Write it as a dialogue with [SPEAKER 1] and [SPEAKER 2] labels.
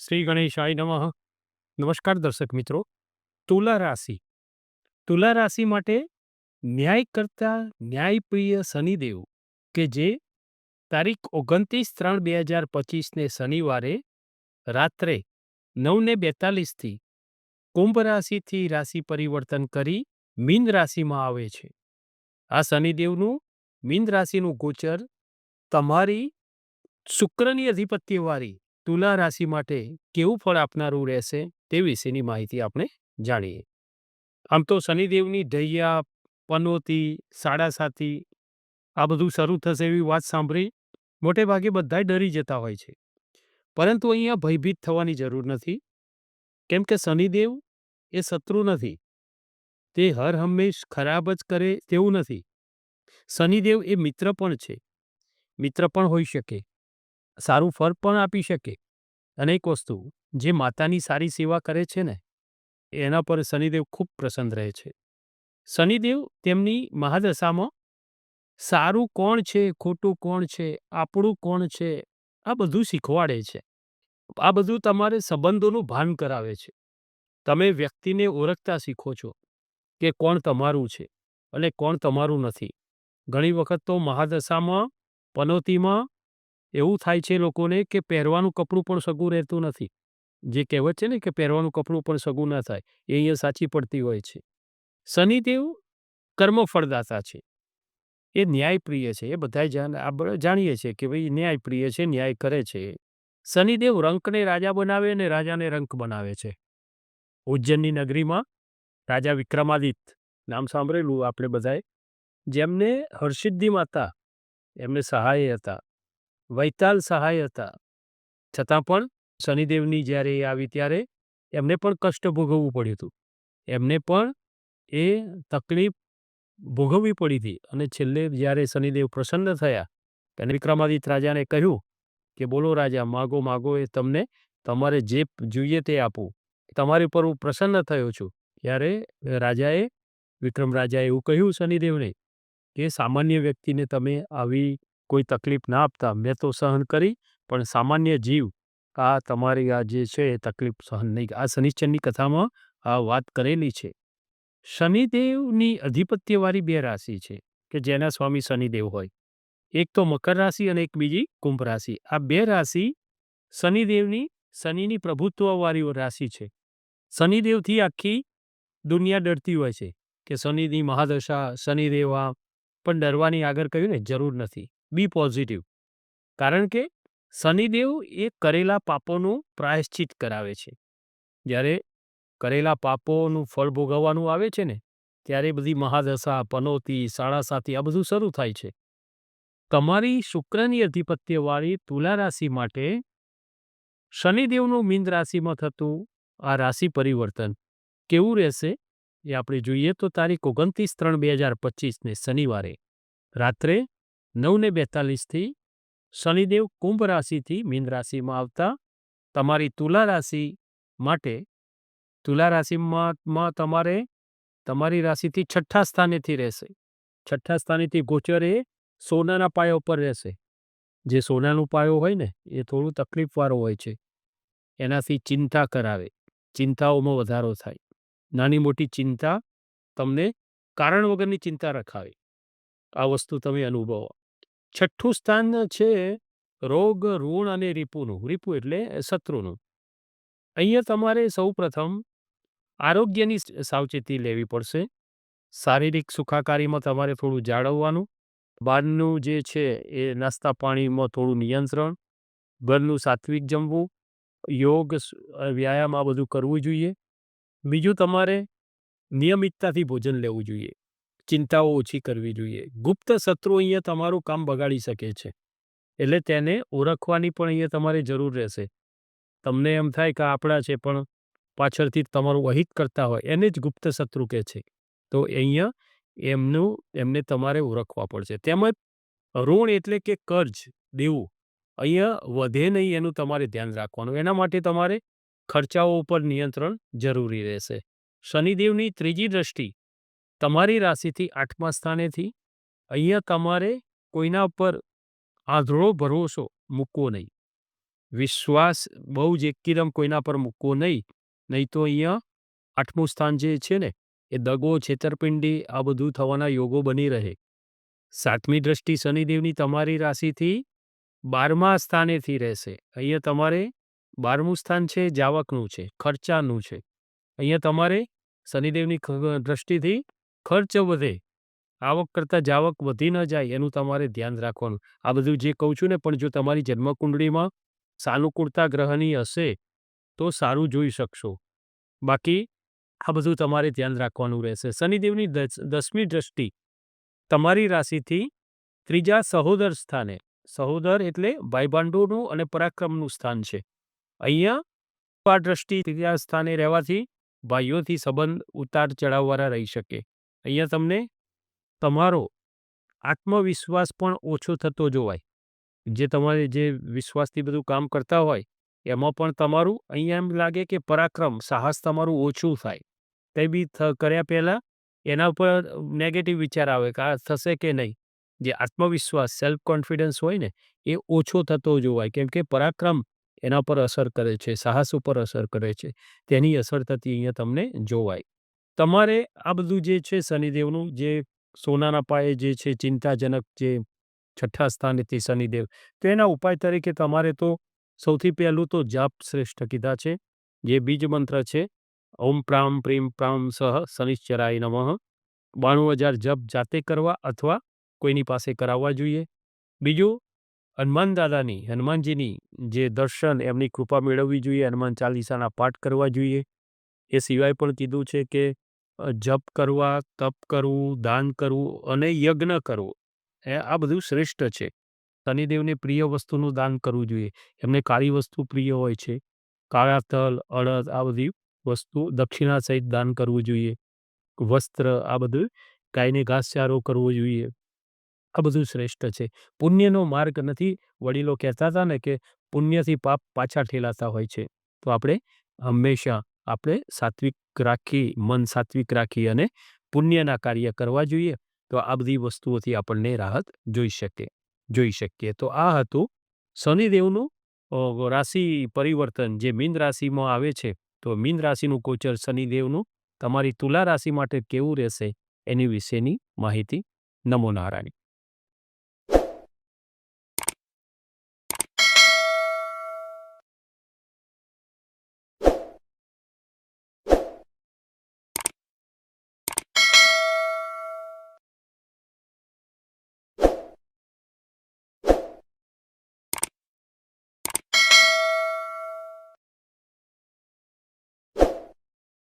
[SPEAKER 1] શ્રી ગણેશાય નમઃ. નમસ્કાર દર્શક મિત્રો, તુલા રાશિ. તુલા રાશિ માટે ન્યાય કરતા ન્યાયપ્રિય શનિદેવ, કે જે તારીખ ઓગણત્રીસ ત્રણ બે હજાર પચીસને શનિવારે રાત્રે નવને બેતાલીસથી કુંભ રાશિથી રાશિ પરિવર્તન કરી મીન રાશિમાં આવે છે. આ શનિદેવનું મીન રાશિનું ગોચર તમારી શુક્રની અધિપત્યવાળી તુલા રાશિ માટે કેવું ફળ આપનારું રહેશે તે વિશેની માહિતી આપણે જાણીએ. આમ તો શનિદેવની ઢૈયા, પનોતી સાડાસાતી આ બધું શરૂ થશે એવી વાત સાંભળી મોટે ભાગે બધા ડરી જતા હોય છે. પરંતુ અહીંયા ભયભીત થવાની જરૂર નથી. કેમ કે શનિદેવ એ શત્રુ નથી. તે હર હંમેશ ખરાબ જ કરે તેવું નથી. શનિદેવ એ મિત્ર પણ છે. મિત્ર પણ હોઈ શકે. સારું ફળ પણ આપી શકે. અનેક વસ્તુ, જે માતાની સારી સેવા કરે છે ને, એના પર શનિદેવ ખૂબ પ્રસન્ન રહે છે. શનિદેવ તેમની મહાદશામાં, સારું કોણ છે, ખોટું કોણ છે, આપણું કોણ છે, આ બધું શીખવાડે છે. આ બધું તમારે સંબંધોનું ભાન કરાવે છે. તમે વ્યક્તિને ઓળખતા શીખો છો કે કોણ તમારું છે અને કોણ તમારું નથી. ઘણી વખત તો મહાદશામાં, પનોતીમાં એવું થાય છે લોકોને કે પહેરવાનું કપડું પણ સગું રહેતું નથી. જે કહેવત છે ને કે પહેરવાનું કપડું પણ સગું ના થાય, એ અહીંયા સાચી પડતી હોય છે. શનિદેવ કર્મફળદાતા છે. એ ન્યાયપ્રિય છે. એ બધા જાણીએ છીએ કે ભાઈ ન્યાયપ્રિય છે, ન્યાય કરે છે. શનિદેવ રંકને રાજા બનાવે અને રાજાને રંક બનાવે છે. ઉજ્જૈનની નગરીમાં રાજા વિક્રમાદિત્ય, નામ સાંભળેલું આપણે બધાએ? જેમને હર્ષિદ્ધિ માતા, એમને સહાય હતા. વૈતાલ સહાય હતા. છતાં પણ શનિદેવની જ્યારે એ આવી ત્યારે એમને પણ કષ્ટ ભોગવવું પડ્યું હતું. એમને પણ એ તકલીફ ભોગવવી પડી હતી અને છેલ્લે જ્યારે શનિદેવ પ્રસન્ન થયા અને વિક્રમાદિત્ય રાજાને કહ્યું કે, બોલો રાજા, માગો માગો એ તમને તમારે જે જોઈએ તે આપું. તમારી પર હું પ્રસન્ન થયો છું. ત્યારે રાજાએ, વિક્રમ રાજાએ એવું કહ્યું શનિદેવને કે, સામાન્ય વ્યક્તિને તમે આવી કોઈ તકલીફ ના આપતા મેં તો સહન કરી, પણ સામાન્ય જીવ, આ તમારી આ જે છે એ તકલીફ સહન નહીં આ શનિશ્ચરની કથામાં આ વાત કરેલી છે. શનિદેવની અધિપત્યવાળી બે રાશિ છે, કે જેના સ્વામી શનિદેવ હોય. એક તો મકર રાશિ અને એક બીજી કુંભ રાશિ. આ બે રાશિ શનિદેવની, શનિની પ્રભુત્વવાળી રાશિ છે. શનિદેવથી આખી દુનિયા ડરતી હોય છે, કે શનિની મહાદશા, શનિદેવા પણ ડરવાની આગળ કહ્યું ને જરૂર નથી. Be positive. કારણ કે શનિદેવ એ કરેલા પાપોનું પ્રાયશ્ચિત કરાવે છે. જ્યારે કરેલા પાપોનું ફળ ભોગવવાનું આવે છે ને, ત્યારે બધી મહાદશા, પનોતી, સાડાસાતી આ બધું શરૂ થાય છે. તમારી શુક્રની અધિપત્યવાળી તુલા રાશિ માટે શનિદેવનું મીન રાશિમાં થતું આ રાશિ પરિવર્તન કેવું રહેશે એ આપણે જોઈએ તો તારીખ ઓગણત્રીસ ત્રણ બે હજાર પચીસને શનિવારે. રાત્રે નવને બેતાલીસથી શનિદેવ કુંભ રાશિથી મીન રાશિમાં આવતા તમારી તુલા રાશિ માટે, તુલા રાશિમાં તમારે તમારી રાશિથી છઠ્ઠા સ્થાનેથી રહેશે. છઠ્ઠા સ્થાનેથી ગોચર એ સોનાના પાયા ઉપર રહેશે. જે સોનાનું પાયો હોય ને, એ થોડું તકલીફવાળો હોય છે. એનાથી ચિંતા કરાવે. ચિંતાઓમાં વધારો થાય. નાની મોટી ચિંતા તમને કારણ વગરની ચિંતા રખાવે. આ વસ્તુ તમે અનુભવો. છઠ્ઠું સ્થાન છે રોગ, ઋણ અને રીપુનું. રીપુ એટલે શત્રુનું. અહીંયા તમારે સૌ પ્રથમ આરોગ્યની સાવચેતી લેવી પડશે. શારીરિક સુખાકારીમાં તમારે થોડું જાળવવાનું. બહારનું જે છે એ નાસ્તા પાણીમાં થોડું નિયંત્રણ. ઘરનું સાત્વિક જમવું. યોગ વ્યાયામ આ બધું કરવું જોઈએ. બીજું તમારે નિયમિતતાથી ભોજન લેવું જોઈએ. ચિંતાઓ ઓછી કરવી જોઈએ. ગુપ્ત શત્રુ અહીંયા તમારું કામ બગાડી શકે છે. એટલે તેને ઓળખવાની પણ અહીંયા તમારે જરૂર રહેશે. તમને એમ થાય કે આપણા છે, પણ પાછળથી તમારું અહિત કરતા હોય, એને જ ગુપ્ત શત્રુ કહે છે. તો અહીંયા એમનું, એમને તમારે ઓળખવા પડશે. તેમજ ઋણ એટલે કે કર્જ દેવું. અહીંયા વધે નહીં એનું તમારે ધ્યાન રાખવાનું. એના માટે તમારે ખર્ચાઓ ઉપર નિયંત્રણ જરૂરી રહેશે. શનિદેવની ત્રીજી દ્રષ્ટિ તમારી રાશિથી આઠમા સ્થાનેથી અહીંયા તમારે કોઈના પર આંધળો ભરોસો મૂકવો નહીં. વિશ્વાસ બહુ જ એકીરમ કોઈના પર મૂકવો નહીં નહીં તો અહીંયા આઠમું સ્થાન જે છે ને, એ દગો, છેતરપિંડી, આ બધું થવાના યોગો બની રહે. સાતમી દ્રષ્ટિ શનિદેવની તમારી રાશિથી બારમા સ્થાનેથી રહેશે. અહીંયા તમારે બારમું સ્થાન છે, જાવકનું છે, ખર્ચાનું છે. અહીંયા તમારે શનિદેવની દ્રષ્ટિથી ખર્ચ વધે, આવક કરતાં જાવક વધી ન જાય, એનું તમારે ધ્યાન રાખવાનું. આ બધું જે કહું છું ને, પણ જો તમારી જન્મકુંડળીમાં સાનુકૂળતા ગ્રહની હશે, તો સારું જોઈ શકશો. બાકી, આ બધું તમારે ધ્યાન રાખવાનું રહેશે. શનિદેવની દસ- દસમી દ્રષ્ટિ, તમારી રાશિથી ત્રીજા સહોદર સ્થાને. સહોદર એટલે ભાઈબાંડોનું અને પરાક્રમનું સ્થાન છે. અહીંયા, આ દ્રષ્ટિ ત્રીજા સ્થાને રહેવાથી ભાઈઓથી સંબંધ ઉતાર ચઢાવવાળા રહી શકે. અહીંયા તમને તમારો આત્મવિશ્વાસ પણ ઓછો થતો જોવાય. જે તમારે જે વિશ્વાસથી બધું કામ કરતા હોય, એમાં પણ તમારું અહીંયા એમ લાગે કે પરાક્રમ, સાહસ તમારું ઓછું થાય. કંઈ બી કર્યા પહેલાં એના ઉપર નેગેટિવ વિચાર આવે કે આ થશે કે નહીં. જે આત્મવિશ્વાસ સેલ્ફ કોન્ફિડન્સ હોય ને, એ ઓછો થતો જોવાય. કેમ કે પરાક્રમ એના પર અસર કરે છે, સાહસ ઉપર અસર કરે છે. તેની અસર થતી અહીંયા તમને જોવાય. તમારે આ બધું જે છે શનિદેવનું, જે સોનાના પાયે જે છે ચિંતાજનક જે છઠ્ઠા સ્થાનેથી શનિદેવ, તો એના ઉપાય તરીકે તમારે તો સૌથી પહેલું તો જાપ શ્રેષ્ઠ કીધા છે, જે બીજ મંત્ર છે, ઓમ પ્રામ પ્રેમ પ્રામ સહ શનિશ્ચરાય નમઃ બાણું હજાર જપ જાતે કરવા અથવા કોઈની પાસે કરાવવા જોઈએ. બીજું, હનુમાન દાદાની, હનુમાનજીની જે દર્શન એમની કૃપા મેળવવી જોઈએ, હનુમાન ચાલીસાના પાઠ કરવા જોઈએ. એ સિવાય પણ કીધું છે કે જપ કરવા, તપ કરવું, દાન કરવું અને યજ્ઞ કરવો, એ આ બધું શ્રેષ્ઠ છે. શનિદેવને પ્રિય વસ્તુનું દાન કરવું જોઈએ. એમને કાળી વસ્તુ પ્રિય હોય છે. કાળા તલ, અડદ આ બધી વસ્તુ દક્ષિણા સહિત દાન કરવું જોઈએ. વસ્ત્ર આ બધું ગાયને ઘાસચારો કરવો જોઈએ. આ બધું શ્રેષ્ઠ છે. પુણ્યનો માર્ગ નથી. વડીલો કહેતા હતા ને કે પુણ્યથી પાપ પાછા ઠેલાતા હોય છે. તો આપણે હંમેશા આપણે સાત્વિક રાખી, મન સાત્વિક રાખી અને પુણ્યના કાર્ય કરવા જોઈએ, તો આ બધી વસ્તુઓથી આપણને રાહત જોઈ શકે, જોઈ શકીએ. તો આ હતું શનિદેવનું રાશિ પરિવર્તન. જે મીન રાશિમાં આવે છે, તો મીન રાશિનું કોચર શનિદેવનું તમારી તુલા રાશિ માટે કેવું રહેશે એની વિશેની માહિતી નમો નારાયણ.